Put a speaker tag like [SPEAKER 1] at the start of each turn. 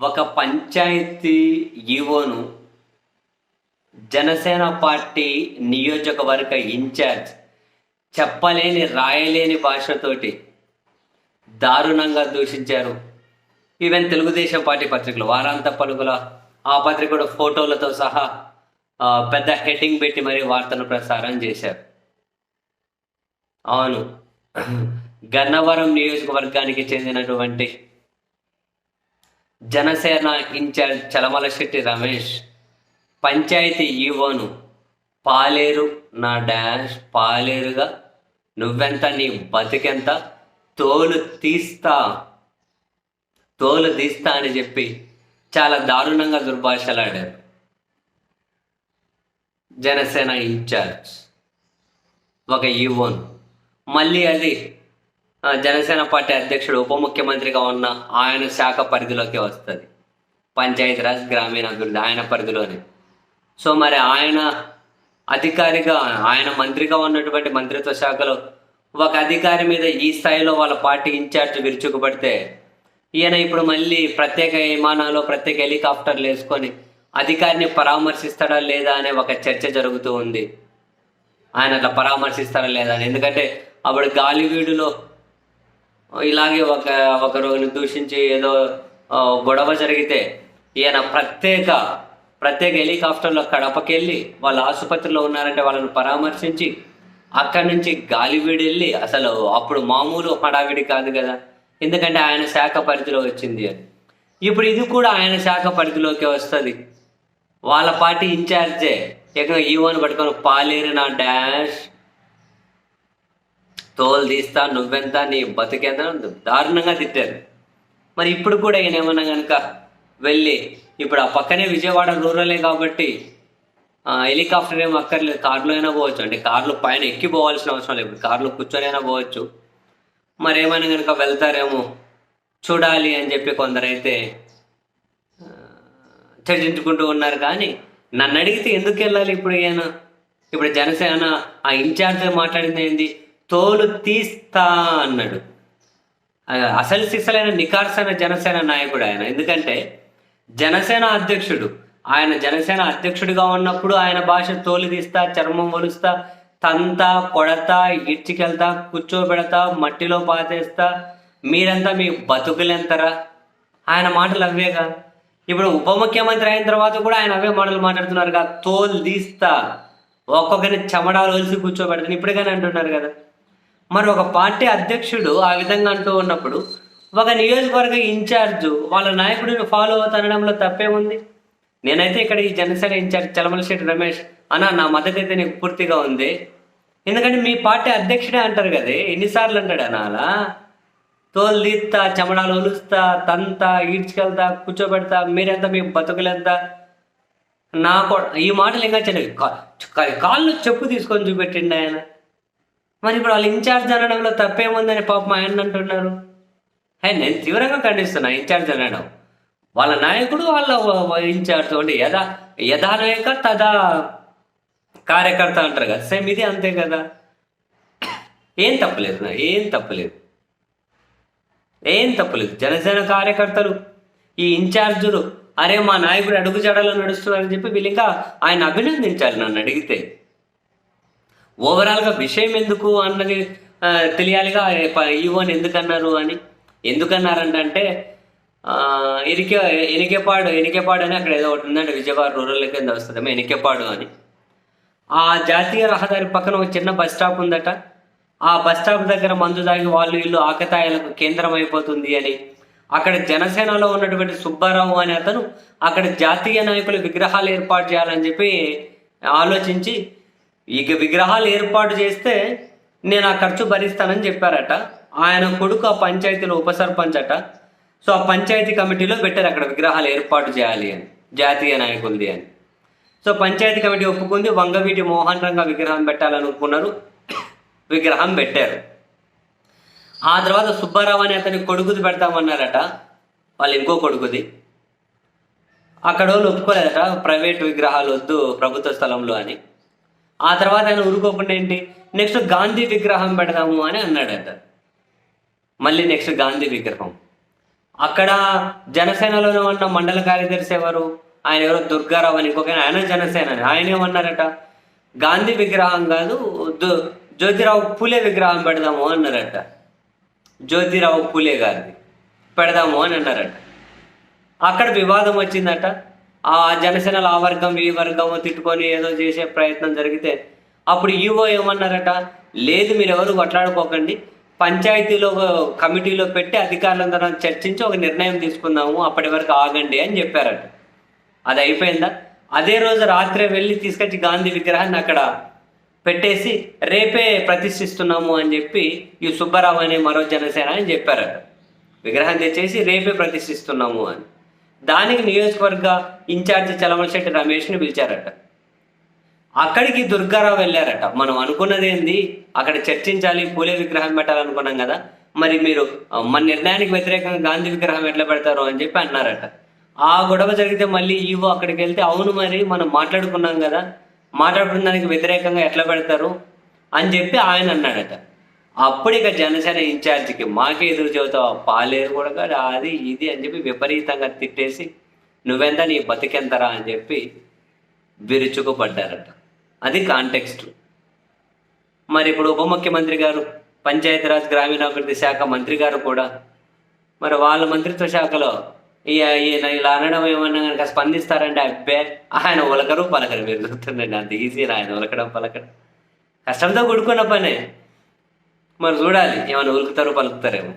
[SPEAKER 1] ఒక పంచాయతీ ఈవోను జనసేన పార్టీ నియోజకవర్గ ఇన్ఛార్జ్ చెప్పలేని రాయలేని భాషతోటి దారుణంగా దూషించారు. ఈవెన్ తెలుగుదేశం పార్టీ పత్రికలు వారాంత పలుకుల ఆ పత్రిక ఫోటోలతో సహా పెద్ద హెడ్డింగ్ పెట్టి మరీ వార్తను ప్రసారం చేశారు. అవును. గన్నవరం నియోజకవర్గానికి చెందినటువంటి జనసేన ఇన్ఛార్జ్ చలమల శెట్టి రమేష్ పంచాయతీ ఈవోను పాలేరు నా డాష్ పాలేరుగా నువ్వెంత నీ బతికెంత తోలు తీస్తా తోలు తీస్తా అని చెప్పి చాలా దారుణంగా దుర్భాషలాడారు జనసేన ఇన్ఛార్జ్ ఒక ఈవోన్. మళ్ళీ అది జనసేన పార్టీ అధ్యక్షుడు ఉప ముఖ్యమంత్రిగా ఉన్న ఆయన శాఖ పరిధిలోకి వస్తుంది. పంచాయతీరాజ్ గ్రామీణ అభివృద్ధి ఆయన పరిధిలోనే. సో మరి ఆయన అధికారిగా ఆయన మంత్రిగా ఉన్నటువంటి మంత్రిత్వ శాఖలో ఒక అధికారి మీద ఈ స్థాయిలో వాళ్ళ పార్టీ ఇన్ఛార్జ్ విరుచుకుపడితే ఈయన ఇప్పుడు మళ్ళీ ప్రత్యేక విమానాలు ప్రత్యేక హెలికాప్టర్లు వేసుకొని అధికారిని పరామర్శిస్తాడా లేదా అనే ఒక చర్చ జరుగుతూ ఉంది. ఆయన అట్లా పరామర్శిస్తారా లేదా అని. ఎందుకంటే అప్పుడు గాలివీడులో ఇలాగే ఒక ఒక రోజుని దూషించి ఏదో గొడవ జరిగితే ఈయన ప్రత్యేక ప్రత్యేక హెలికాప్టర్లో కడపకెళ్ళి వాళ్ళ ఆసుపత్రిలో ఉన్నారంటే వాళ్ళని పరామర్శించి అక్కడి నుంచి గాలివీడి వెళ్ళి అసలు అప్పుడు మామూలు హడావిడి కాదు కదా. ఎందుకంటే ఆయన శాఖ పరిధిలో వచ్చింది అని. ఇప్పుడు ఇది కూడా ఆయన శాఖ పరిధిలోకి వస్తుంది. వాళ్ళ పార్టీ ఇన్ఛార్జే ఇక ఈవోని పట్టుకొని పాలేరు నా డాష్. తోలు తీస్తా నువ్వెంత నీ బతికెంత దారుణంగా తిట్టారు. మరి ఇప్పుడు కూడా ఈయన ఏమన్నా కనుక వెళ్ళి ఇప్పుడు ఆ పక్కనే విజయవాడ రూరలే కాబట్టి ఆ, హెలికాప్టర్ ఏం అక్కర్లేదు. కార్లో అయినా పోవచ్చు. అంటే కార్లు పైన ఎక్కి పోవాల్సిన అవసరం లేదు. ఇప్పుడు కార్లో కూర్చొని అయినా పోవచ్చు. మరి ఏమైనా కనుక వెళ్తారేమో చూడాలి అని చెప్పి కొందరైతే చర్చించుకుంటూ ఉన్నారు. కానీ నన్ను అడిగితే ఎందుకు వెళ్ళాలి ఇప్పుడు ఈయన? ఇప్పుడు జనసేన ఆ ఇన్ఛార్జ్ మాట్లాడింది ఏంది? తోలు తీస్తా అన్నాడు. అసలు సిసలైన నికార్సైన జనసేన నాయకుడు ఆయన. ఎందుకంటే జనసేన అధ్యక్షుడు ఆయన జనసేన అధ్యక్షుడిగా ఉన్నప్పుడు ఆయన భాష తోలు తీస్తా చర్మం ఒలుస్తా తంతా కొడతా ఇడ్చికెళ్తా కూర్చోబెడతా మట్టిలో పాతేస్తా మీరంతా మీ బతుకులెంతరా? ఆయన మాటలు అవేగా ఇప్పుడు ఉప ముఖ్యమంత్రి అయిన తర్వాత కూడా ఆయన అవే మాటలు మాట్లాడుతున్నారు కదా తోలు తీస్తా ఒక్కొక్కరిని చెమడాలు ఒలిసి కూర్చోబెడతాను. ఇప్పటికైనా అంటున్నారు కదా. మరి ఒక పార్టీ అధ్యక్షుడు ఆ విధంగా అంటూ ఉన్నప్పుడు ఒక నియోజకవర్గ ఇన్ఛార్జ్ వాళ్ళ నాయకుడిని ఫాలో అవుతానడంలో తప్పేముంది? నేనైతే ఇక్కడ ఈ జనసేన ఇన్ఛార్జ్ చలమలశెట్టి రమేష్. అన్న నా మద్దతు అయితే నీకు పూర్తిగా ఉంది. ఎందుకంటే మీ పార్టీ అధ్యక్షుడే అంటారు కదే ఎన్నిసార్లు అంటాడు అన్న అలా? తోలు తీస్తా చెమడాలు ఒలుస్తా తంతా ఈడ్చుకెళ్తా కూర్చోబెడతా మీరెంత మీ బతుకులెంత? నా కూడా ఈ మాటలు ఇంకా చిన్న కాళ్ళు చెప్పు తీసుకొని చూపెట్టిండి ఆయన. మరి ఇప్పుడు వాళ్ళు ఇన్ఛార్జ్ అనడంలో తప్పేముందని పాపం ఆయన అంటున్నారు. హే నేను తీవ్రంగా ఖండిస్తున్నా ఇన్ఛార్జ్ అనడం వాళ్ళ నాయకుడు వాళ్ళ ఇన్ఛార్జ్ అంటే యథా యథా నాయక తదా కార్యకర్త అంటారు కదా. సేమ్ ఇది అంతే కదా. ఏం తప్పలేదు నా ఏం తప్పలేదు ఏం తప్పలేదు జనసేన కార్యకర్తలు ఈ ఇన్ఛార్జులు అరే మా నాయకుడు అడుగు జడలో నడుస్తున్నారని చెప్పి వీళ్ళు ఇంకా ఆయన అభినందించాలి నన్ను అడిగితే. ఓవరాల్గా విషయం ఎందుకు అన్నది తెలియాలిగా? ఈవోని ఎందుకన్నారు అని? ఎందుకన్నారంటే ఆ, ఎనికే ఎనికేపాడు ఎనికేపాడు అని అక్కడ ఏదో ఒకటి ఉందంటే విజయవాడ రూరల్ కింద వస్తుంది ఎనికేపాడు అని. ఆ జాతీయ రహదారి పక్కన ఒక చిన్న బస్ స్టాప్ ఉందట. ఆ బస్ స్టాప్ దగ్గర మందు తాగి వాళ్ళు ఇల్లు ఆకతాయాలకు కేంద్రం అయిపోతుంది అని. అక్కడ జనసేనలో ఉన్నటువంటి సుబ్బారావు అనే అతను అక్కడ జాతీయ నాయకుల విగ్రహాలు ఏర్పాటు చేయాలని చెప్పి ఆలోచించి ఇక విగ్రహాలు ఏర్పాటు చేస్తే నేను ఆ ఖర్చు భరిస్తానని చెప్పారట. ఆయన కొడుకు ఆ పంచాయతీలో ఉప సర్పంచ్ అట. సో ఆ పంచాయతీ కమిటీలో పెట్టారు అక్కడ విగ్రహాలు ఏర్పాటు చేయాలి అని జాతీయ నాయకులది అని. సో పంచాయతీ కమిటీ ఒప్పుకుంది వంగవీటి మోహన్ రంగ విగ్రహం పెట్టాలనుకున్నారు విగ్రహం పెట్టారు. ఆ తర్వాత సుబ్బారావు అని అతని కొడుకుది పెడతామన్నారట వాళ్ళు ఇంకో కొడుకుది. అక్కడ వాళ్ళు ఒప్పుకోలేదట ప్రైవేట్ విగ్రహాలు వద్దు ప్రభుత్వ స్థలంలో అని. ఆ తర్వాత ఆయన ఊరుకోకుండా ఏంటి? నెక్స్ట్ గాంధీ విగ్రహం పెడదాము అని అన్నాడట మళ్ళీ నెక్స్ట్ గాంధీ విగ్రహం. అక్కడ జనసేనలోనే ఉన్న మండల కార్యదర్శి ఎవరు? ఆయన ఎవరో? దుర్గారావు అని ఇంకొక ఆయన, జనసేన. ఆయన ఏమన్నారట? గాంధీ విగ్రహం కాదు జ్యోతిరావు పూలే విగ్రహం పెడదాము అన్నారట. జ్యోతిరావు పూలే గారిది. పెడదాము అని అన్నారట. అక్కడ వివాదం వచ్చిందట. ఆ జనసేనలు ఆ వర్గం ఈ వర్గం తిట్టుకొని ఏదో చేసే ప్రయత్నం జరిగితే అప్పుడు ఈవో ఏమన్నారట? లేదు మీరు ఎవరు కొట్లాడుకోకండి పంచాయతీలో కమిటీలో పెట్టి అధికారులందరం చర్చించి ఒక నిర్ణయం తీసుకుందాము అప్పటి వరకు ఆగండి అని చెప్పారట. అది అయిపోయిందా? అదే రోజు రాత్రే వెళ్ళి తీసుకొచ్చి గాంధీ విగ్రహాన్ని అక్కడ పెట్టేసి రేపే ప్రతిష్ఠిస్తున్నాము అని చెప్పి ఈ సుబ్బారావు అనే మరో జనసేన అని చెప్పారట. విగ్రహం తెచ్చేసి రేపే ప్రతిష్ఠిస్తున్నాము అని. దానికి నియోజకవర్గ ఇన్ఛార్జి చలమశెట్టి రమేష్ని పిలిచారట. అక్కడికి దుర్గారావు వెళ్ళారట. మనం అనుకున్నది ఏంది? అక్కడ చర్చించాలి పూలే విగ్రహం పెట్టాలనుకున్నాం కదా. మరి మీరు మన నిర్ణయానికి వ్యతిరేకంగా గాంధీ విగ్రహం ఎట్లా పెడతారు అని చెప్పి అన్నారట. ఆ గొడవ జరిగితే మళ్ళీ ఈవో అక్కడికి వెళ్తే అవును మరి మనం మాట్లాడుకున్నాం కదా. మాట్లాడుకున్న దానికి వ్యతిరేకంగా ఎట్లా పెడతారు? అని చెప్పి ఆయన అన్నాడట. అప్పుడు ఇక జనసేన ఇన్ఛార్జికి మాకే ఎదురు చెబుతావు పాలేరు కూడా కాదు, అది ఇది అని చెప్పి విపరీతంగా తిట్టేసి నువ్వెంత నీ బతికెంతరా అని చెప్పి విరుచుకుపడ్డారట. అది కాంటెక్స్ట్ మరి ఇప్పుడు ఉప ముఖ్యమంత్రి గారు పంచాయతీరాజ్ గ్రామీణాభివృద్ధి శాఖ మంత్రి గారు కూడా మరి వాళ్ళ మంత్రిత్వ శాఖలో ఈయన ఇలా అనడం ఏమన్నా కనుక స్పందిస్తారంటే అబ్బే ఆయన ఉలకరు పలకరు మీరు చూస్తుండండి అంత ఈజీ ఆయన ఉలకడం పలకడం. కష్టంతో కూడుకున్న పనే. మరి చూడాలి ఏమైనా ఉలుకుతారో పలుకుతారేమో.